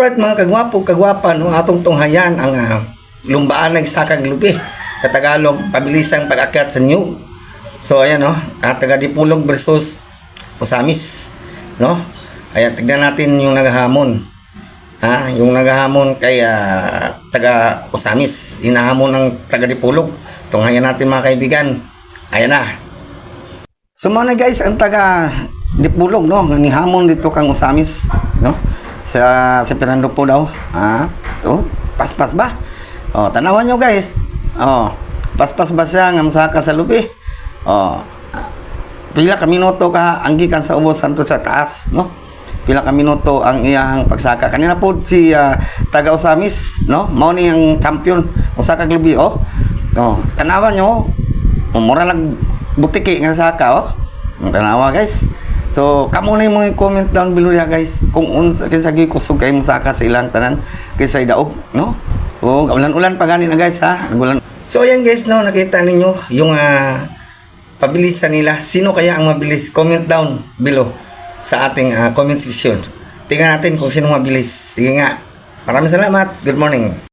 Alright mga kagwapo, kagwapa, no, atong tunghayan ang uh, lumbaan ng sakag lubi. Katagalog, pabilisang pag-akyat sa new. So ayan no, uh, taga Dipulog versus Usamis. No? Ayan, tignan natin yung naghahamon. Ha, yung naghahamon kay ah, taga Usamis, hinahamon ng taga Dipulog. Tunghayan natin mga kaibigan. Ayan na. So mga guys, ang taga Dipulog, no? Ni Hamon dito kang Usamis, no? Sa sa Fernando po daw. Ah, oh, paspas ba? Oh, tanawan nyo guys. Oh, paspas ba siya nga masaka sa lubi? Oh, pila ka minuto ka ang gikan sa ubos santo sa taas, no? Pila ka minuto ang iyang pagsaka. Kanina po si ah, taga Usamis, no? Mao ni ang champion usaka lubi, oh. Oh, tanawan nyo. Mura lang butiki nga saka, oh. Tanawa guys. So, kamo na yung mga comment down below ya guys. Kung unsa kinsa gyud kusog kay mo saka sa ilang tanan kaysa daog, no? O, ulan-ulan pa gani na guys ha. Nagulan. So, ayan guys, no, nakita ninyo yung ah, pabilisan nila. Sino kaya ang mabilis? Comment down below sa ating ah, comment section. Tingnan natin kung sino mabilis. Sige nga. Maraming salamat. Good morning.